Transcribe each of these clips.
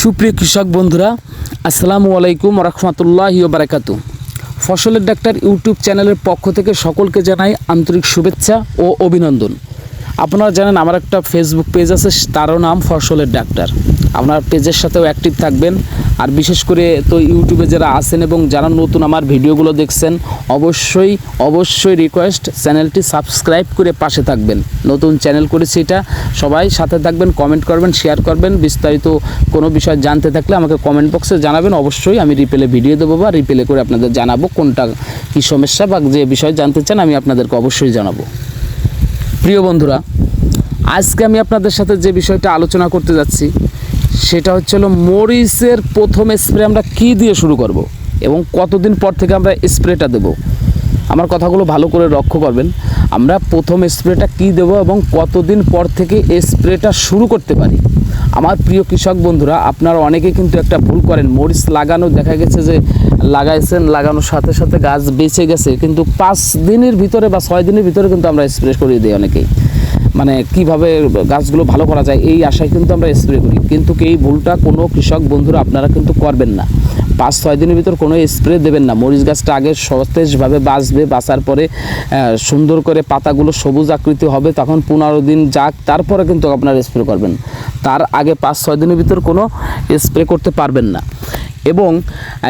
সুপ্রিয় কৃষক বন্ধুরা, আসসালামু আলাইকুম রহমতুল্লাহ বারাকাতু। ফসলের ডাক্তার ইউটিউব চ্যানেলের পক্ষ থেকে সকলকে জানাই আন্তরিক শুভেচ্ছা ও অভিনন্দন। আপনারা জানেন আমার একটা ফেসবুক পেজ আছে, তারও নাম ফসলের ডাক্তার। আপনার পেজের সাথেও অ্যাক্টিভ থাকবেন। আর বিশেষ করে তো ইউটিউবে যারা আছেন এবং যারা নতুন আমার ভিডিওগুলো দেখছেন, অবশ্যই অবশ্যই রিকোয়েস্ট চ্যানেলটি সাবস্ক্রাইব করে পাশে থাকবেন। নতুন চ্যানেল করেছি এটা, সবাই সাথে থাকবেন কমেন্ট করবেন শেয়ার করবেন, বিস্তারিত কোনো বিষয় জানতে থাকলে আমাকে কমেন্ট বক্সে জানাবেন। অবশ্যই আমি রিপেলে ভিডিও দেবো বা রিপেলে করে আপনাদের জানাব কোনটা কী সমস্যা বা যে বিষয় জানতে চান আমি আপনাদেরকে অবশ্যই জানাব। প্রিয় বন্ধুরা, আজকে আমি আপনাদের সাথে যে বিষয়টা আলোচনা করতে যাচ্ছি সেটা হচ্ছে হলো মরিচের প্রথম স্প্রে আমরা কি দিয়ে শুরু করব এবং কতদিন পর থেকে আমরা স্প্রেটা দেব? আমার কথাগুলো ভালো করে লক্ষ্য করবেন। আমরা প্রথম স্প্রেটা কি দেব এবং কতদিন পর থেকে স্প্রেটা শুরু করতে পারি? আমার প্রিয় কৃষক বন্ধুরা, আপনারা অনেকে কিন্তু একটা ভুল করেন। মরিচ লাগানো, দেখা গেছে যে লাগাইছেন, লাগানোর সাথে সাথে গাছ বেঁচে গেছে, কিন্তু পাঁচ দিনের ভিতরে বা ছয় দিনের ভিতরে কিন্তু আমরা স্প্রে করিয়ে দিই অনেকেই। মানে কীভাবে গাছগুলো ভালো করা যায়, এই আশায় কিন্তু আমরা স্প্রে করি। কিন্তু এই ভুলটা কোনো কৃষক বন্ধুরা আপনারা কিন্তু করবেন না। পাঁচ, ছয় দিনের ভিতর কোনো স্প্রে দেবেন না। মরিচ গাছটা আগে সতেজভাবে বাঁচবে, বাঁচার পরে সুন্দর করে পাতাগুলো সবুজ আকৃতি হবে, তখন পনেরো দিন যাক, তারপরে কিন্তু আপনারা স্প্রে করবেন। তার আগে পাঁচ, ছয় দিনের ভিতর কোনো স্প্রে করতে পারবেন না। এবং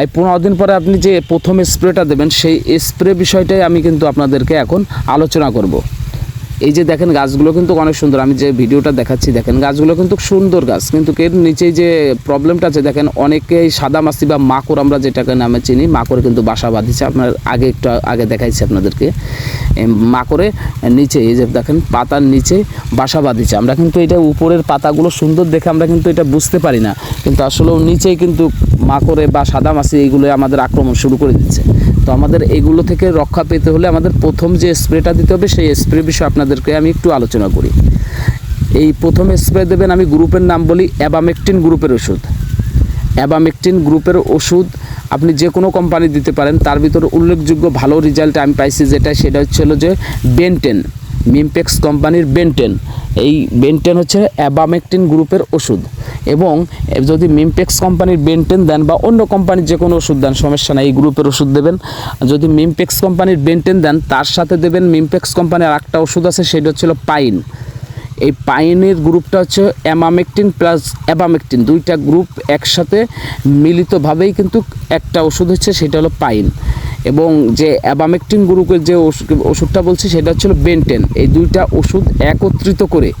এই পনেরো দিন পরে আপনি যে প্রথম স্প্রেটা দেবেন, সেই স্প্রে বিষয়টাই আমি কিন্তু আপনাদেরকে এখন আলোচনা করব। এই যে দেখেন গাছগুলো কিন্তু অনেক সুন্দর, আমি যে ভিডিওটা দেখাচ্ছি, দেখেন গাছগুলো কিন্তু সুন্দর গাছ, কিন্তু এর নিচে যে প্রবলেমটা আছে, দেখেন অনেকেই সাদা মাছি বা মাকড় আমরা যেটাকে নামে চিনি, মাকড়ে কিন্তু বাসা বাঁধিছে, আপনার আগে একটু আগে দেখাইছি আপনাদেরকে। মাকড়ে নিচে, এই যে দেখেন পাতার নিচে বাসা বাঁধিছে, আমরা কিন্তু এটা উপরের পাতাগুলো সুন্দর দেখে আমরা কিন্তু এটা বুঝতে পারি না, কিন্তু আসলে নিচেই কিন্তু মাকড়ে বা সাদা মাছি এইগুলো আমাদের আক্রমণ শুরু করে দিচ্ছে। তো আমাদের এগুলো থেকে রক্ষা পেতে হলে আমাদের প্রথম যে স্প্রেটা দিতে হবে, সেই স্প্রে বিষয়ে আপনাদেরকে আমি একটু আলোচনা করি। এই প্রথম স্প্রে দেবেন আমি গ্রুপের নাম বলি অ্যাবামেকটিন গ্রুপের ওষুধ। অ্যাবামেকটিন গ্রুপের ওষুধ আপনি যে কোনো কোম্পানি দিতে পারেন, তার ভিতরে উল্লেখযোগ্য ভালো রেজাল্ট আমি পাইছি যেটা, সেটা হচ্ছে হলো যে বেনটেন মিমপেক্স কোম্পানির বেনটেন এই বেনটেন হচ্ছে অ্যাবামেকটিন গ্রুপের ওষুধ। এবং যদি মিমপেক্স কোম্পানির বেনটেন দেন বা অন্য কোম্পানির যে কোনো ওষুধ দেন, সমস্যা নাই, এই গ্রুপের ওষুধ দেবেন। যদি মিমপেক্স কোম্পানির বেনটেন দেন, তার সাথে দেবেন মিমপেক্স কোম্পানির আরেকটা ওষুধ আছে, সেটা হচ্ছে পাইন এই পাইনের গ্রুপটা হচ্ছে অ্যামামেকটিন প্লাস অ্যাবামেকটিন দুইটা গ্রুপ একসাথে মিলিতভাবেই কিন্তু একটা ওষুধ হচ্ছে, সেটা হলো পাইন এবং যে অ্যাবামেকটিন গ্রুপের যে ওষুধ- ওষুধটা বলছি, সেটা হচ্ছে বেনটেন এই দুইটা ওষুধ একত্রিত করে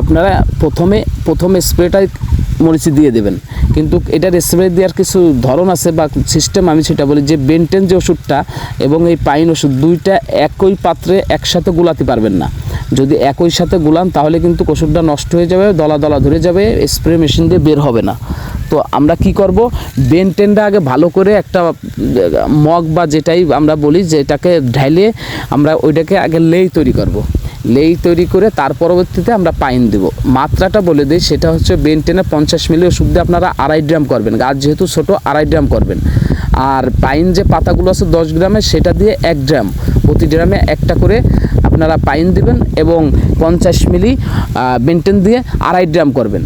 আপনারা প্রথমে প্রথমে স্প্রেটাই মরিচি দিয়ে দেবেন। কিন্তু এটার স্প্রে দেওয়ার কিছু ধরন আছে বা সিস্টেম আমি সেটা বলি যে বেনটেন যে ওষুধটা এবং এই পাইন ওষুধ দুইটা একই পাত্রে একসাথে গুলাতে পারবেন না। যদি একই সাথে গুলান তাহলে কিন্তু ওষুধটা নষ্ট হয়ে যাবে, দলা দলা ধরে যাবে, স্প্রে মেশিন দিয়ে বের হবে না। তো আমরা কি করব? বেনটেনটা আগে ভালো করে একটা মগ বা যেটাই আমরা বলি যেটাকে ঢাইলে আমরা ওইটাকে আগে লেই তৈরি করব। লেই তৈরি করে তার পরবর্তীতে আমরা পাইন দেব। মাত্রাটা বলে দিই, সেটা হচ্ছে বেনটেনে পঞ্চাশ মিলি ওষুধ দিয়ে আপনারা আড়াই গ্রাম করবেন। গাছ যেহেতু ছোট, আড়াই গ্রাম করবেন। আর পাইন যে পাতাগুলো আছে দশ গ্রামের সেটা দিয়ে এক গ্রাম। প্রতি গ্রামে একটা করে আপনারা পাইন দিবেন এবং পঞ্চাশ মিলি বেনটেন দিয়ে আড়াই গ্রাম করবেন।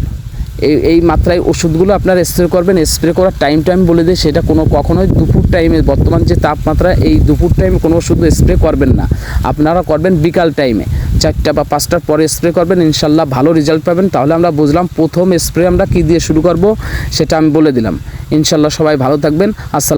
এই এই মাত্রায় ওষুধগুলো আপনারা স্প্রে করবেন। স্প্রে করার টাইম টাইম বলে দিই, সেটা কোনো কখনোই দুপুর টাইমে বর্তমান যে তাপমাত্রা, এই দুপুর টাইমে কোনো ওষুধ স্প্রে করবেন না। আপনারা করবেন বিকাল টাইমে চারটা বা পাঁচটার পরে স্প্রে করবেন, ইনশাল্লাহ ভালো রেজাল্ট পাবেন। তাহলে আমরা বুঝলাম প্রথম স্প্রে আমরা কী দিয়ে শুরু করব, সেটা আমি বলে দিলাম। ইনশাল্লাহ সবাই ভালো থাকবেন। আসসালাম